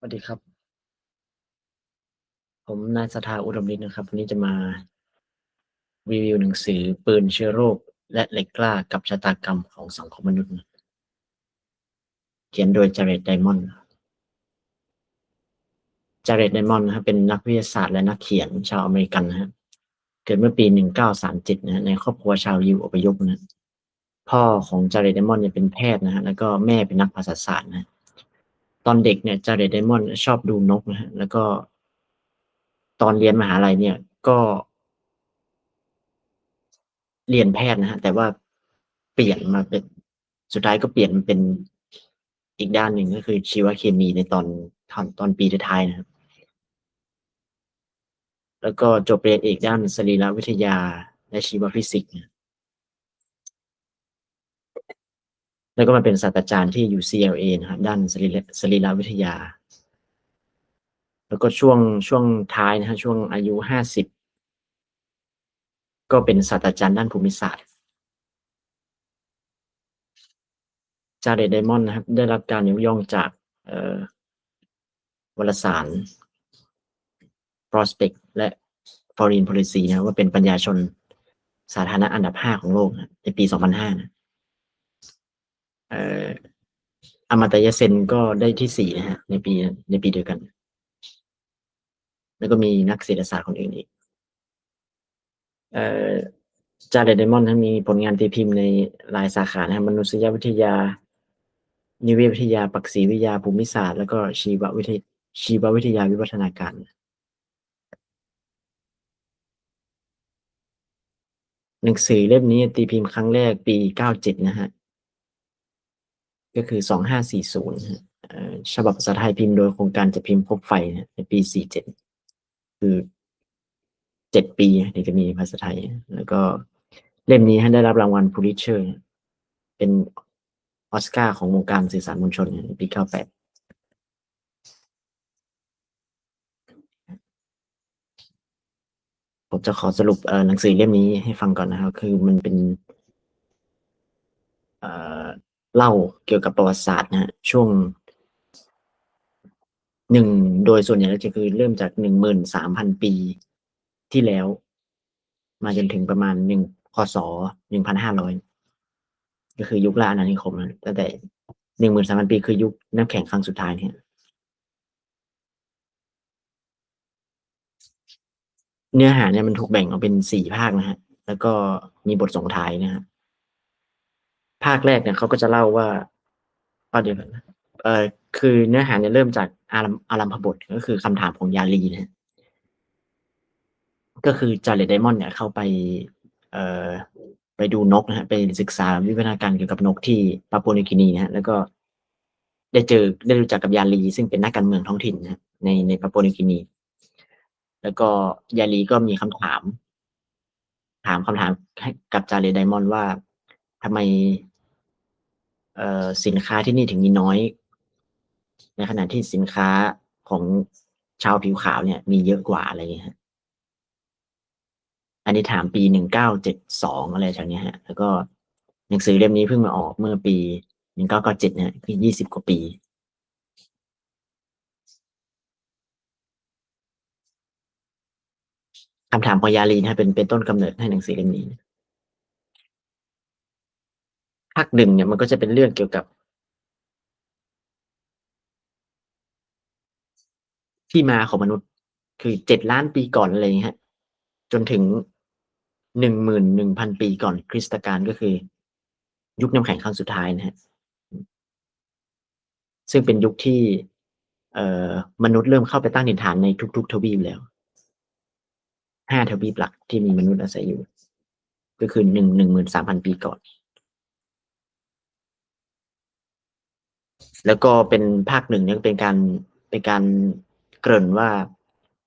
สวัสดีครับ ผมนายสถาอุดมฤทธิ์นะครับ วันนี้จะมารีวิวหนังสือปืนเชื้อโรค และเหล็กกล้ากับชะตากรรมของสังคมมนุษย์ เขียนโดยจาร์เรตไดมอนด์จาร์เรตไดมอนด์นะครับเป็นนักวิทยาศาสตร์และนักเขียนชาวอเมริกันนะครับเกิดเมื่อปี 1937 นะในครอบครัวชาวยิวอพยพนะ พ่อของจาร์เรตไดมอนด์เนี่ยเป็นแพทย์นะฮะแล้วก็แม่เป็นนักภาษาศาสตร์นะ ตอนเด็กเนี่ยจาร์เรตไดมอนชอบดูนกนะฮะแล้วก็ ตอนเรียนมหาลัยเนี่ย ก็ เรียนแพทย์นะฮะแต่ว่าเปลี่ยนมาเป็นสุดท้ายก็เปลี่ยนเป็นอีกด้านหนึ่งก็คือชีวเคมีในตอนตอนตอนปีท้ายนะครับ แล้วก็จบเรียนเอกด้านสรีรวิทยาและชีวฟิสิกส์ แล้วก็มาเป็นศาสตราจารย์ที่ UCLA นะครับด้านสรีรวิทยา แล้วก็ช่วงช่วงท้ายนะฮะช่วงอายุห้าสิบก็เป็นศาสตราจารย์ด้านภูมิศาสตร์จาเรตไดมอนด์นะครับ ได้รับการยกย่องจากวารสาร Prospect และ Foreign Policy นะว่าเป็นปัญญาชนสาธารณะอันดับห้าของโลกนะในปี 2005นะ เอ่ออมตยเซนก็ได้ที่สี่นะฮะในปีในปีเดียวกัน แล้วก็มีนักเศรษฐศาสตร์คนอื่นอีกเอ่อจาเรตไดมอนด์มีผลงานตีพิมพ์ในหลายสาขานะมนุษยวิทยา นิเวศวิทยา ปักษีวิทยา ภูมิศาสตร์ แล้วก็ชีววิทยชีววิทยาวิวัฒนาการหนังสือเล่มนี้ตีพิมพ์ครั้งแรกปี97นะฮะ ก็คือ 2540ฉบับภาษาไทยพิมพ์โดยโครงการจะพิมพ์พบไฟในปี 47 คือเจ็ดปีถึงจะมีภาษาไทย แล้วก็เล่มนี้ได้รับรางวัลพูลิเชอร์ เป็นออสการ์ของวงการสื่อสารมวลชนในปี 98ผมจะขอสรุปหนังสือเล่มนี้ให้ฟังก่อนนะครับ คือมันเป็น เอ่อ เล่าเกี่ยวกับประวัติศาสตร์นะฮะช่วงหนึ่งโดยส่วนใหญ่แล้วจะคือเริ่มจากหนึ่งหมื่นสามพันปีที่แล้ว มาจนถึงประมาณหนึ่งพศหนึ่งพันห้าร้อยก็คือยุคล่าอาณานิคมนะตั้งแต่หนึ่งหมื่นสามพันปีคือยุคน้ำแข็งครั้งสุดท้ายเนี่ยเนื้อหาเนี่ยมันถูกแบ่งออกเป็นสี่ภาคนะฮะ แล้วก็มีบทส่งท้ายนะฮะ ภาคแรกเนี่ยเขาก็จะเล่าว่าเอาเดี๋ยวก่อนะเออคือเนื้อหาเนี่ยเริ่มจากอารัมอารัมพบทก็คือคำถามของยาลีนะก็คือจาร์เลตไดมอนด์เนี่ยเข้าไป เอ่อไปดูนกนะฮะไปศึกษาวิวัฒนาการเกี่ยวกับนกที่ปาปัวนิวกินีนะฮะแล้วก็ได้เจอได้รู้จักกับยาลี ซึ่งเป็นนักการเมืองท้องถิ่นนะฮะในในปาปัวนิวกินี แล้วก็ยาลีก็มีคำถาม ถามคำถามให้กับจาร์เลไดมอนด์ว่าทำไม สินค้าที่นี่ถึงมีน้อย ในขณะที่สินค้าของชาวผิวขาวเนี่ย มีเยอะกว่าอะไรอย่างเงี้ยฮะอันนี้ถามปีหนึ่งเก้าเจ็ดสองอะไรแถวนี้ฮะ แล้วก็หนังสือเล่มนี้เพิ่งมาออกเมื่อปีหนึ่งเก้าเก้าเจ็ดเนี่ยคือยี่สิบกว่าปี คำถามของยาลีนะเป็นเป็นต้นกำเนิดให้หนังสือเล่มนี้าคหนึ่งเนี่ยมันก็จะเป็นเรื่องเกี่ยวกับ ที่มาของมนุษย์คือเจ็ดล้านปีก่อนอะไรอย่างเงี้ยฮะจนถึงหนึ่งหมื่นหนึ่งพันปีก่อนคริสตกาลก็คือ ยุคน้ำแข็งครั้งสุดท้ายนะฮะซึ่งเป็นยุคที่ เอ่อมนุษย์เริ่มเข้าไปตั้งถิ่นฐานในทุก ๆ ทวีปแล้วห้าทวีปหลักที่มีมนุษย์อาศัยอยู่ ก็คือหนึ่งหนึ่งหมื่นสามพันปีก่อน แล้วก็เป็นภาคหนึ่งเนี่ยเป็นการเป็นการเกริ่นว่า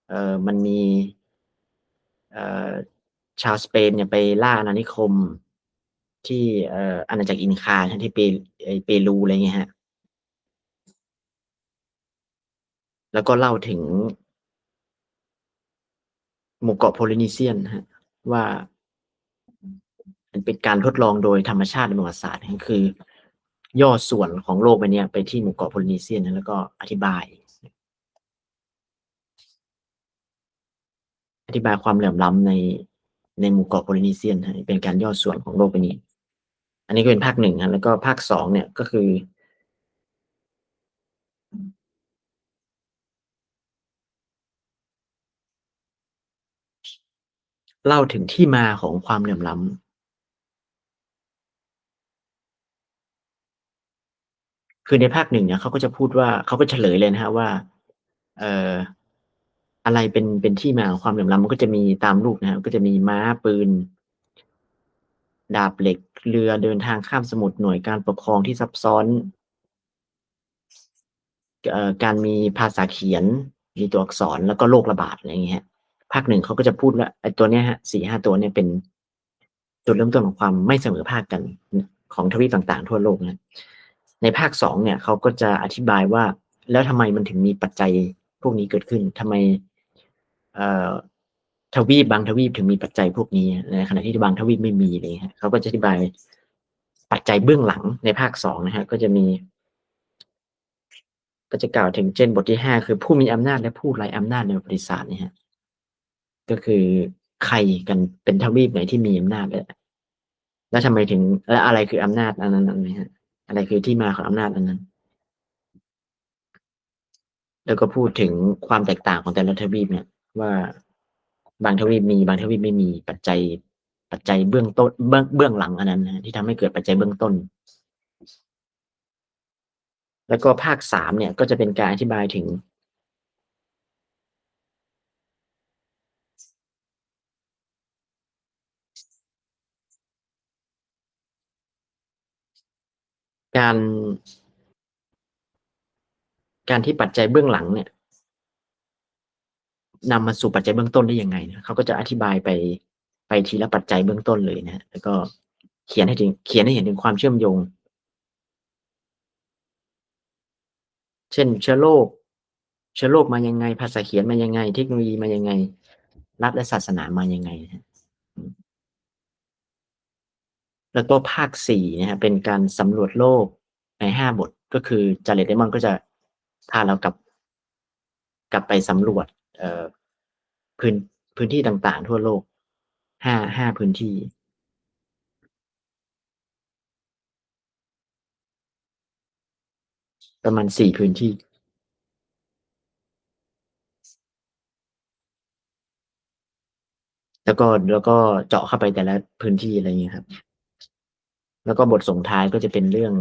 เออมันมีเออชาวสเปนเนี่ยไปล่าอาณานิคมที่เอ่ออาณาจักรอินคาที่เปไอเปรูอะไรเงี้ยฮะ แล้วก็เล่าถึงหมู่เกาะโพลินีเซียนฮะ ว่า มันเป็นการทดลองโดยธรรมชาติในประวัติศาสตร์คือ ย่อส่วนของโลกไปเนี่ยไปที่หมู่เกาะโพลินีเซียนแล้วก็อธิบาย อธิบายความเหลื่อมล้ำในในหมู่เกาะโพลินีเซียนเป็นการย่อส่วนของโลกไปนี้ อันนี้ก็เป็นภาคหนึ่งฮะแล้วก็ภาคสองเนี่ยก็คือ เล่าถึงที่มาของความเหลื่อมล้ำ คือในภาคหนึ่งเนี่ยเขาก็จะพูดว่าเขาก็เฉลยเลยนะฮะว่า เอ่ออะไรเป็นเป็นที่มาของความเหลื่อมล้ำมันก็จะมีตามรูปนะฮะก็จะมีม้าปืน ดาบเหล็กเรือเดินทางข้ามสมุทรหน่วยการปกครองที่ซับซ้อนเอ่อการมีภาษาเขียน มีตัวอักษรแล้วก็โรคระบาดอะไรอย่างเงี้ยภาคหนึ่งเขาก็จะพูดว่าไอ้ตัวเนี้ยฮะสี่ห้าตัวเนี่ยเป็นจุดเริ่มต้นของความไม่เสมอภาคกันของทวีปต่างๆ ทั่วโลกนะ ในภาคสองเนี่ยเขาก็จะอธิบายว่า แล้วทำไมมันถึงมีปัจจัยพวกนี้เกิดขึ้นทำไมทวีปบางทวีปถึงมีปัจจัยพวกนี้ในขณะที่บางทวีปไม่มีเลยฮะเขาก็จะอธิบายปัจจัยเบื้องหลังในภาคสองนะฮะก็จะมีก็จะกล่าวถึงเช่นบทที่ห้าคือผู้มีอำนาจและผู้ไร้อำนาจในประวัติศาสตร์เนี่ฮะก็คือใครกันเป็นทวีปไหนที่มีอำนาจและแล้วทำไมถึง และอะไรคืออำนาจอันนั้นนะฮะ อะไรคือที่มาของอำนาจอันนั้น แล้วก็พูดถึงความแตกต่างของแต่ละทวีปเนี่ย ว่าบางทวีปมี บางทวีปไม่มีปัจจัย ปัจจัยเบื้องต้นเบื้องเบื้องหลังอันนั้นนะที่ทำให้เกิดปัจจัยเบื้องต้น แล้วก็ภาคสามเนี่ย ก็จะเป็นการอธิบายถึง การ การที่ปัจจัยเบื้องหลังเนี่ยนำมาสู่ปัจจัยเบื้องต้นได้ยังไงนะเขาก็จะอธิบายไปไปทีละปัจจัยเบื้องต้นเลยนะฮะแล้วก็เขียนให้ถึงเขียนให้เห็นถึงความเชื่อมโยง เช่น เชื้อโรคเชื้อโรคมายังไง ภาษาเขียนมายังไง เทคโนโลยีมายังไง รัฐและศาสนามายังไงนะฮะ แล้วก็ภาคสี่นะฮะเป็นการสำรวจโลกในห้าบท ก็คือจาเลตเดมอนก็จะพาเรากลับ กลับไปสำรวจเอ่อพื้นพื้นที่ต่างๆ ทั่วโลกห้าห้าพื้นที่ประมาณสี่พื้นที่ แล้วก็แล้วก็เจาะเข้าไปแต่ละพื้นที่อะไรอย่างเงี้ยครับ แล้วก็บทส่งท้ายก็จะเป็นเรื่อง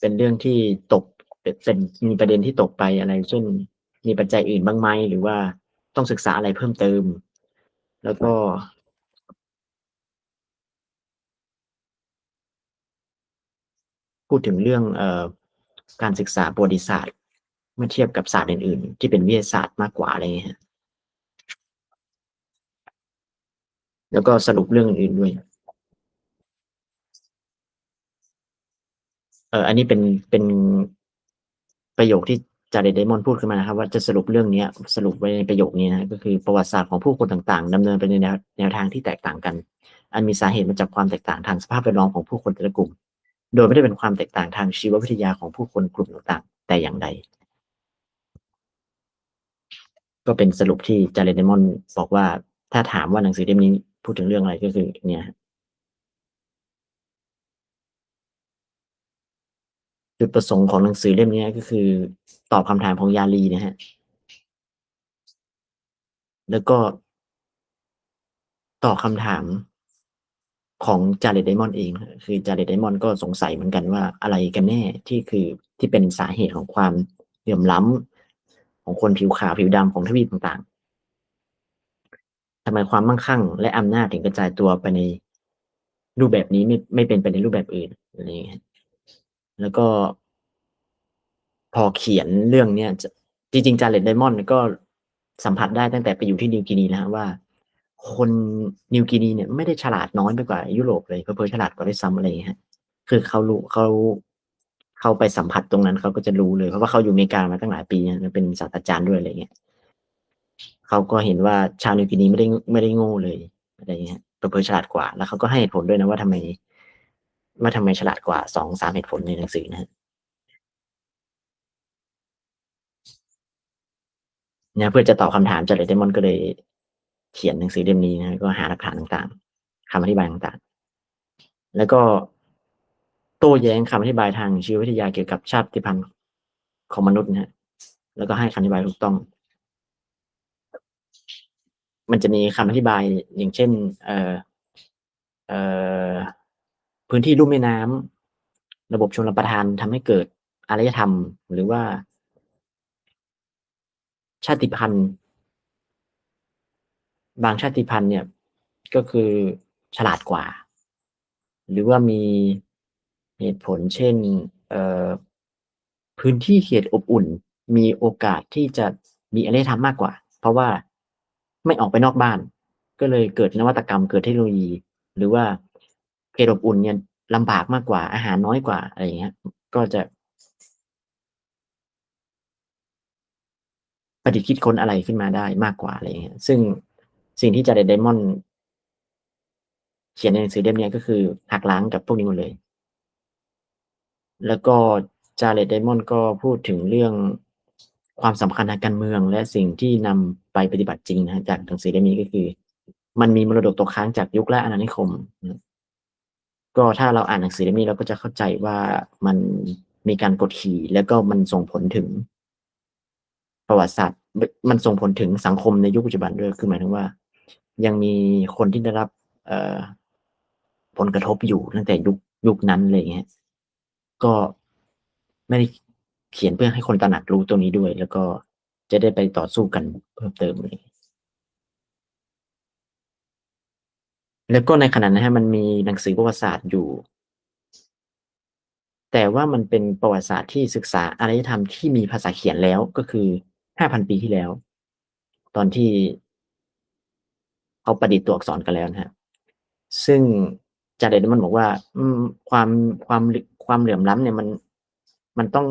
เป็นเรื่องที่ตกเป็นมีประเด็นที่ตกไปอะไรเช่นมีปัจจัยอื่นบ้างไหมหรือว่าต้องศึกษาอะไรเพิ่มเติม แล้วก็ พูดถึงเรื่องเอ่อการศึกษาประวัติศาสตร์ เมื่อเทียบกับศาสตร์อื่น ๆ ที่เป็นวิทยาศาสตร์มากกว่าอะไรเงี้ยฮะแล้วก็สรุปเรื่องอื่นด้วย เอออันนี้เป็นเป็นประโยคที่จาเดเดมอนพูดขึ้นมานะครับ ว่าจะสรุปเรื่องนี้สรุปไว้ในประโยคนี้นะก็คือประวัติศาสตร์ของผู้คนต่างๆดำเนินไปในแนวแนวทางที่แตกต่างกัน อันมีสาเหตุมาจากความแตกต่างทางสภาพแวดล้อมของผู้คนแต่ละกลุ่ม โดยไม่ได้เป็นความแตกต่างทางชีววิทยาของผู้คนกลุ่มต่างๆ แต่อย่างใด ก็เป็นสรุปที่จาเดเดมอนบอกว่า ถ้าถามว่าหนังสือเล่มนี้พูดถึงเรื่องอะไรก็คือเนี่ยจุดประสงค์ของหนังสือเล่มนี้ก็คือ ตอบคำถามของยาลีนะฮะ แล้วก็ตอบคำถามของจาเลตไดมอนด์เอง คือจาเลตไดมอนด์ก็สงสัยเหมือนกันว่าอะไรกันแน่ที่คือที่เป็นสาเหตุของความเหลื่อมล้ำ ของคนผิวขาวผิวดำของทวีปต่างๆทำไมความมั่งคั่ง และอำนาจถึงกระจายตัวไปในรูปแบบนี้ไม่ไม่เป็นไปในรูปแบบอื่นอะไรอย่างเงี้ยแล้วก็พอเขียนเรื่องเนี้ยจะจริงๆจาเลตไดมอนด์ก็สัมผัสได้ตั้งแต่ไปอยู่ที่นิวกินีแล้วว่า คนนิวกินีเนี่ยไม่ได้ฉลาดน้อยไปกว่ายุโรปเลยเพิ่มฉลาดกว่าด้วยซ้ำอะไรอย่างเงี้ยฮะคือเขารู้เขา เข้าไปสัมผัสตรงนั้นเขาก็จะรู้เลย เพราะว่าเขาอยู่อเมริกามาตั้งหลายปีเป็นศาสตราจารย์ด้วยอะไรเงี้ยเขาก็เห็นว่าชาวนิวกินีไม่ได้ไม่ได้โง่เลยอะไรเงี้ยเพิ่ฉลาดกว่า แล้วเขาก็ให้เหตุผลด้วยนะว่าทำไมว่าทำไมฉลาดกว่าสองสามเหตุผลในหนังสือนะฮะเนี่ยเพื่อจะตอบคาถามจาเลตเดมอนก็เลยเขียนหนังสือเล่มนี้นะก็หาหลักฐานต่างๆ คำอธิบายต่างๆ แล้วก็ โต้แย้งคำอธิบายทางชีววิทยาเกี่ยวกับชาติพันธุ์ของมนุษย์นะฮะแล้วก็ให้คำอธิบายถูกต้อง มันจะมีคำอธิบายอย่างเช่น เอ่อเอ่อพื้นที่ลุ่มแม่น้ำระบบชลประทานทำให้เกิดอารยธรรม หรือว่า ชาติพันธุ์ บางชาติพันธุ์เนี่ย ก็คือฉลาดกว่า หรือว่ามี เหตุผลเช่นพื้นที่เขตอบอุ่น มีโอกาสที่จะมีอารยธรรมมากกว่า เพราะว่าไม่ออกไปนอกบ้าน ก็เลยเกิดนวัตกรรมเกิดเทคโนโลยี หรือว่าเขตอบอุ่นเนี่ยลำบากมากกว่าอาหารน้อยกว่าอะไรอย่างเงี้ย ก็จะประดิษฐ์คิดค้นอะไรขึ้นมาได้มากกว่าอะไรเงี้ย ซึ่งสิ่งที่จาเดดไดมอนเขียนในหนังสือเล่มนี้ก็คือหักล้างกับพวกนี้หมดเลย แล้วก็จาเลตไดมอนด์ก็พูดถึงเรื่องความสำคัญทางการเมือง และสิ่งที่นำไปปฏิบัติจริงนะจากหนังสือเล่มนี้ก็คือ มันมีมรดกตกค้างจากยุคแรกอาณานิคมนะก็ถ้าเราอ่านหนังสือเล่มนี้เราก็จะเข้าใจว่ามันมีการกดขี่ แล้วก็มันส่งผลถึง ประวัติศาสตร์ มันส่งผลถึงสังคมในยุคปัจจุบันด้วยคือหมายถึงว่า ยังมีคนที่ได้รับเออผลกระทบอยู่ตั้งแต่ยุคยุคนั้นเลยเงี้ย ก็ไม่ได้เขียนเพื่อให้คนตระหนักรู้ตัวนี้ด้วย แล้วก็จะได้ไปต่อสู้กันเพิ่มเติมเลยแล้วก็ในขณะนั้นฮะมันมีหนังสือประวัติศาสตร์อยู่ แต่ว่ามันเป็นประวัติศาสตร์ที่ศึกษาอารยธรรมที่มีภาษาเขียนแล้วก็คือห้าพันปีที่แล้ว ตอนที่เขาประดิษฐ์ตัวอักษรกันแล้วนะฮะซึ่งจาเดนมันบอกว่าอืมความความ ความเหลื่อมล้ำเนี่ยมันมันต้อง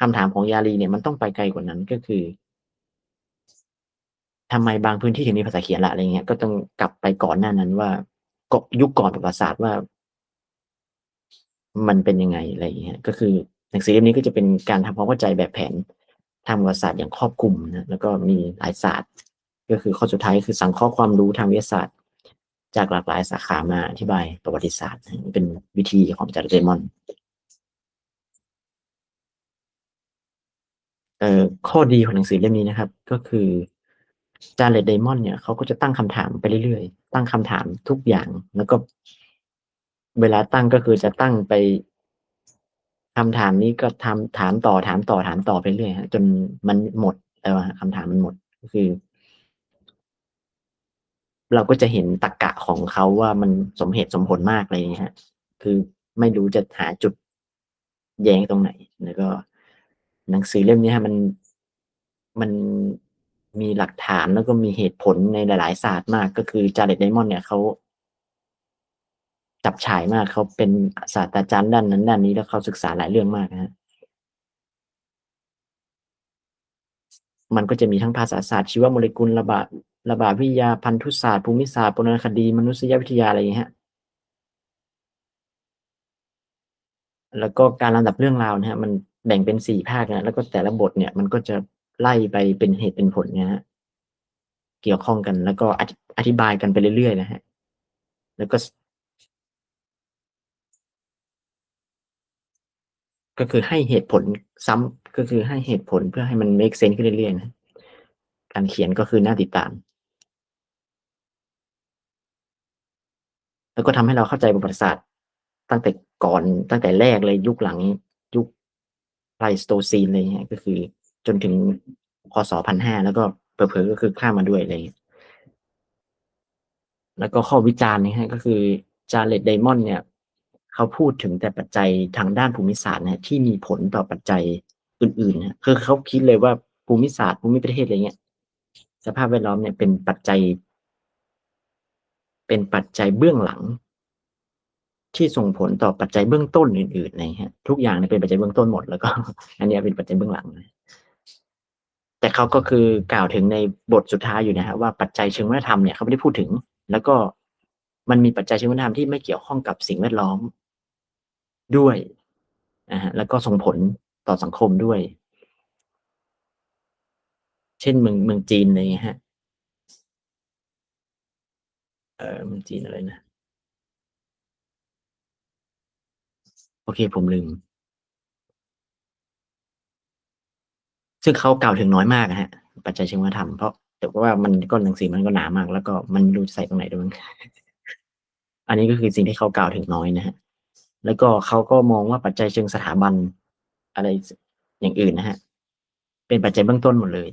คำถามของยาลีเนี่ยมันต้องไปไกลกว่านั้นก็คือทำไมบางพื้นที่ถึงมีภาษาเขียนละอะไรเงี้ยก็ต้องกลับไปก่อนหน้านั้นว่าก็ยุคก่อนประวัติศาสตร์ว่า มันเป็นยังไงอะไรอย่างเงี้ยก็คือหนังสือเล่มนี้ก็จะเป็นการทำความเข้าใจแบบแผนทางประวัติศาสตร์อย่างครอบคลุมนะแล้วก็มีหลายศาสตร์ ก็คือข้อสุดท้ายคือสังเคราะห์ความรู้ทางวิทยาศาสตร์ จากหลากหลายสาขามาอธิบายประวัติศาสตร์เป็นวิธีของจาร์เดมอนเอ่อข้อดีของหนังสือเล่มนี้นะครับ ก็คือจาร์เลตไดมอนเนี่ยเขาก็จะตั้งคำถามไปเรื่อยๆ ตั้งคำถามทุกอย่าง แล้วก็เวลาตั้งก็คือจะตั้งไปคำถามนี้ก็ทำถามต่อถามต่อถามต่อไปเรื่อยฮะจนมันหมดแล้วคำถามมันหมดก็คือ เราก็จะเห็นตรกกะ ของเขาว่ามันสมเหตุสมผลมากเลยนะฮะ คือไม่รู้จะหาจุดแย้งตรงไหน แล้วก็ หนังสือเล่มนี้ฮะมันมันมีหลักฐานแล้วก็มีเหตุผลในหลาย ๆ ศาสตร์มาก ก็คือจาร์เลตไดมอนด์เนี่ยเขาจับฉายมากเขาเป็นศาสตราจารย์ด้านนั้นด้านนี้แล้วเขาศึกษาหลายเรื่องมากนะฮะมันก็จะมีทั้งภาษาศาสตร์ชีวโมเลกุลระบาด ระบาดวิทยาพันธุศาสตร์ภูมิศาสตร์ปรณคดี มนุษยวิทยาอะไรอย่างเงี้ยฮะแล้วก็การลำดับเรื่องราวนะฮะมันแบ่งเป็นสี่ภาคนะแล้วก็แต่ละบทเนี่ยมันก็จะไล่ไปเป็นเหตุเป็นผลนะฮะเกี่ยวข้องกันแล้วก็อธิบายกันไปเรื่อยๆนะฮะแล้วก็ก็คือให้เหตุผลซ้ำก็คือให้เหตุผลเพื่อให้มัน make sense ขึ้นเรื่อยๆนะ การเขียนก็คือน่าติดตาม แล้วก็ทำให้เราเข้าใจประวัติศาสตร์ ตั้งแต่ก่อนตั้งแต่แรกเลยยุคหลังยุคไพลสโตซีนเงี้ยก็คือ จนถึงพศพันห้าแล้วก็เผลอๆก็คือข้ามมาด้วยอะไรเงี้ยแล้วก็ข้อวิจารณ์นะฮะก็คือจาร์เลตไดมอนด์เนี่ย เขาพูดถึงแต่ปัจจัยทางด้านภูมิศาสตร์นะที่มีผลต่อปัจจัยอื่นๆนะคือเขาคิดเลยว่าภูมิศาสตร์ภูมิประเทศอะไรเงี้ย สภาพแวดล้อมเนี่ยเป็นปัจจัย เป็นปัจจัยเบื้องหลัง ที่ส่งผลต่อปัจจัยเบื้องต้นอื่นๆนะฮะทุกอย่างเนี่ยเป็นปัจจัยเบื้องต้นหมดแล้วก็ อันนี้เป็นปัจจัยเบื้องหลังนะแต่เขาก็คือกล่าวถึงในบทสุดท้ายอยู่นะฮะว่าปัจจัยเชิงวัฒนธรรมเนี่ยเขาไม่ได้พูดถึง แล้วก็มันมีปัจจัยเชิงวัฒนธรรมที่ไม่เกี่ยวข้องกับสิ่งแวดล้อมด้วยนะฮะแล้วก็ส่งผลต่อสังคมด้วย เช่นเมืองเมืองจีนไรเงี้ยครับ เอ่อมืองจีนอะไรนะ?โอเคผมลืม ซึ่งเขากล่าวถึงน้อยมากอะปัจจัยเชิงวัฒนธรรมเพราะแต่ว่ามันก็หนังสือมันก็หนามาก แล้วก็มันไม่รู้จะใส่ตรงไหนด้วยมั้งอันนี้ก็คือสิ่งที่เขากล่าวถึงน้อยนะครับแล้วก็เขาก็มองว่าปัจจัยเชิงสถาบัน อะไรอย่างอื่นนะครับเป็นปัจจัยเบื้องต้นหมดเลย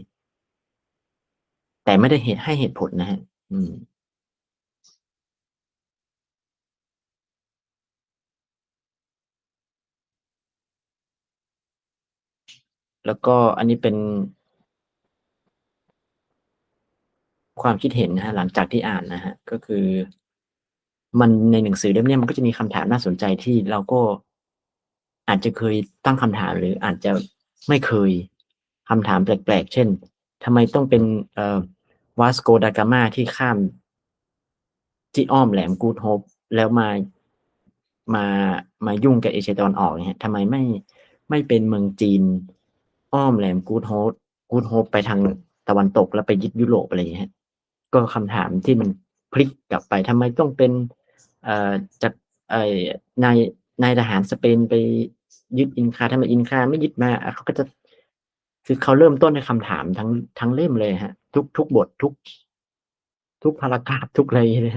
แต่ไม่ได้เหตุให้เหตุผลนะครับอืม แล้วก็อันนี้เป็นความคิดเห็นนะครับหลังจากที่อ่านนะครับก็คือ มันในหนังสือเล่มนี้มันก็จะมีคำถามน่าสนใจที่เราก็อาจจะเคยตั้งคำถามหรืออาจจะไม่เคยคำถามแปลกๆ เช่นทำไมต้องเป็นเอ่อ Vasco da Gama ที่ข้าม ที่อ้อมแหลม Good Hope แล้วมามามายุ่งกับเอเชียตะวันออกเงี้ยทำไมไม่ไม่เป็นเมืองจีน อ้อมแหลม Good Hope Good Hope ไปทางตะวันตกแล้วไปยึดยุโรปอะไรอย่างเงี้ยก็คำถามที่มันพลิกกลับไปทำไมต้องเป็นเอ่อจากไอ้นายนายทหารสเปนไปยึดอินคาทำไมอินคาไม่ยึดมาเขาก็จะคือเขาเริ่มต้นด้วยคำถามทั้งทั้งเล่มเลยอะทุกทุกบททุก ทุก paragraph ทุกอะไรเลย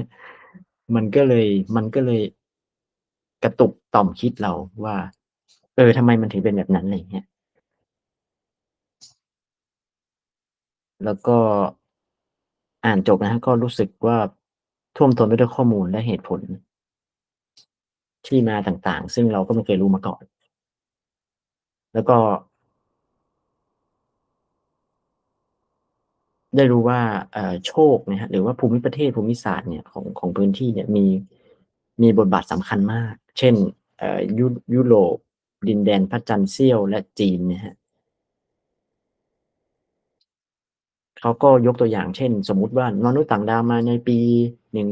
มันก็เลยมันก็เลยกระตุกต่อมคิดเราว่า เออทำไมมันถึงเป็นแบบนั้นอะไรอย่างเงี้ย แล้วก็อ่านจบนะครับ ก็รู้สึกว่าท่วมท้นไปด้วยข้อมูลและเหตุผล ที่มาต่างๆ ซึ่งเราก็ไม่เคยรู้มาก่อน แล้วก็ ได้รู้ว่าเอ่อโชคนี่ยครับหรือว่าภูมิประเทศภูมิศาสตร์เนี่ยของของพื้นที่เนี่ยมีมีบทบาทสำคัญมาก เช่นเอ่อยุยุโรปดินแดนพระจันทร์เสี้ยวและจีนนี่ยครับ เขาก็ยกตัวอย่างเช่น สมมุติว่ามนุษย์ต่างดาวมาในปีหนึ่ง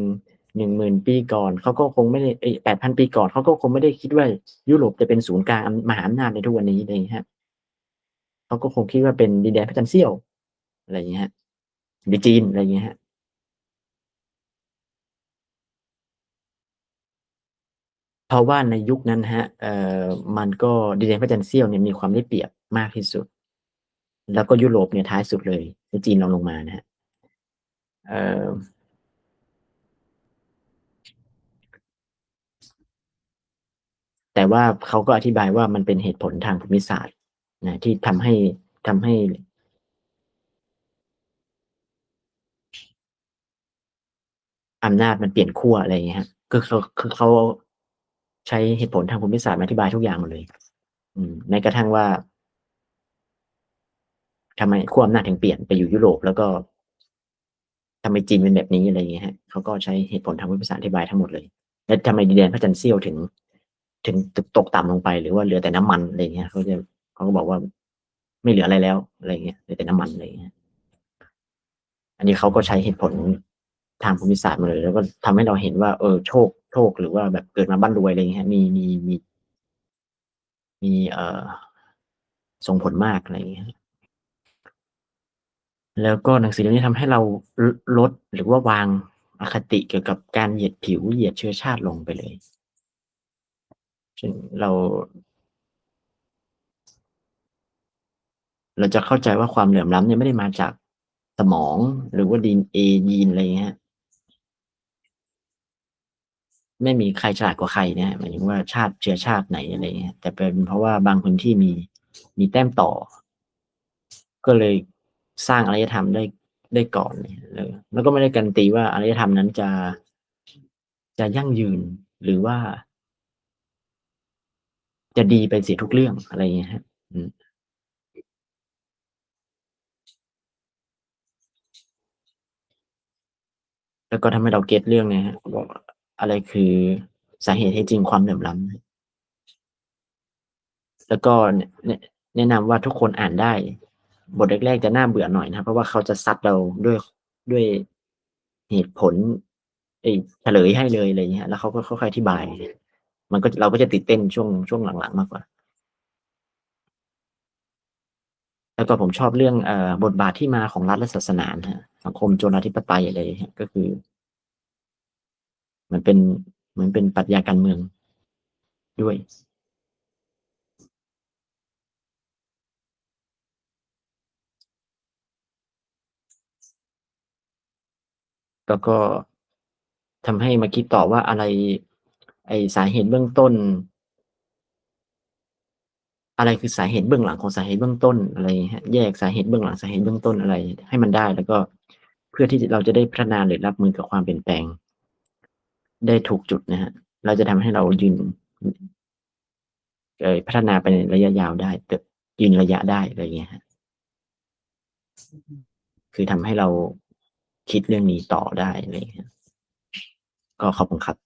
10,000ปีก่อนเขาก็คงไม่ได้เอ๊ย8,000ปีก่อนเขาก็คงไม่ได้คิดว่ายุโรปจะเป็นศูนย์กลางมหาอำนาจในทุกวันนี้อะไรงี้ครับเขาก็คงคิดว่าเป็นดินแดนพระจันทร์เสี้ยวอะไรงี้ครับหรือจีนอะไรอย่างี้ครับเพราะว่าในยุคนั้นครับเอ่อมันก็ดินแดนพระจันทร์เสี้ยวเนี่ยมีความได้เปรียบมากที่สุด แล้วก็ยุโรปเนี่ยท้ายสุดเลยจีนรองลงมานะครับเอ่อแต่ว่าเขาก็อธิบายว่ามันเป็นเหตุผลทางภูมิศาสตร์นะที่ทำให้ทำให้อำนาจมันเปลี่ยนขั้วอะไรอย่างเงี้ยคือเขาคือเขาใช้เหตุผลทางภูมิศาสตร์มาอธิบายทุกอย่างหมดเลย อืมแม้กระทั่งว่า ทำไมขั้วอำนาจถึงเปลี่ยนไปอยู่ยุโรป แล้วก็ทำไมจีนเป็นแบบนี้อะไรอย่างเงี้ยครับเขาก็ใช้เหตุผลทางภูมิศาสตร์อธิบายทั้งหมดเลย แล้วทำไมดินแดนพระจันทร์เสี้ยวถึงถึง ถึงตกต่ำลงไป หรือว่าเหลือแต่น้ำมันอะไรเงี้ยเขาจะเขาก็บอกว่าไม่เหลืออะไรแล้วอะไรเงี้ยเหลือแต่น้ำมันอะไรเงี้ย อันนี้เขาก็ใช้เหตุผลทางภูมิศาสตร์มาเลย แล้วก็ทำให้เราเห็นว่า เออโชคโชคหรือว่าแบบเกิดมาร่ำรวยอะไรเงี้ยมีมีมีมีเอ่อส่งผลมากอะไรเงี้ย แล้วก็หนังสือเล่มนี้ทำให้เราลดหรือว่าวางอคติเกี่ยวกับการเหยียดผิวเหยียดเชื้อชาติลงไปเลยเช่นเรา เราจะเข้าใจว่าความเหลื่อมล้ำเนี่ยไม่ได้มาจากสมองหรือว่าดีนเอยีนอะไรเงี้ยไม่มีใครฉลาดกว่าใครนะครับหมายถึงว่าชาติเชื้อชาติไหนอะไรอย่างเงี้ยแต่เป็นเพราะว่าบางพื้นที่มีมีแต้มต่อ ก็เลย สร้างอารยธรรมได้ได้ก่อนเออแล้วก็ไม่ได้การันตีว่าอารยธรรมนั้นจะจะยั่งยืนหรือว่า จะดีไปเสียทุกเรื่องอะไรอย่างเงี้ยครับแล้วก็ทำให้เราเก็ตเรื่องเนี้ยครับว่าอะไรคือสาเหตุแท้จริงความเหลื่อมล้ำแล้วก็แนะนะแนะนำว่าทุกคนอ่านได้ บทแรกๆจะน่าเบื่อหน่อยนะครับเพราะว่าเขาจะซัดเราด้วยด้วยเหตุผลไอ้เฉลยให้เลยอะไรอย่างเงี้ย แล้วเขาก็ค่อยๆอธิบาย มันก็เราก็จะตื่นเต้นช่วงช่วงหลังๆมากกว่า แล้วก็ผมชอบเรื่องเอ่อบทบาทที่มาของรัฐและศาสนานะฮะสังคมโจรอธิปไตยอะไรก็คือมือนเป็นเหมือนเป็นปรัชญาการเมืองด้วย แล้วก็ทำให้มาคิดต่อว่าอะไร ไอสาเหตุเบื้องต้น อะไรคือสาเหตุเบื้องหลังของสาเหตุเบื้องต้นอะไรฮะแยกสาเหตุเบื้องหลังสาเหตุเบื้องต้นอะไร ให้มันได้ แล้วก็เพื่อที่เราจะได้พัฒนาหรือรับมือกับความเปลี่ยนแปลง ได้ถูกจุดนะฮะเราจะทำให้เรายืนเอ่อพัฒนาไปในระยะยาวได้เติบยืนระยะได้อะไรอย่างเงี้ยฮะคือทำให้เรา คิดเรื่องนี้ต่อได้อะไรอย่างเงี้ยก็ขอบคุณครับ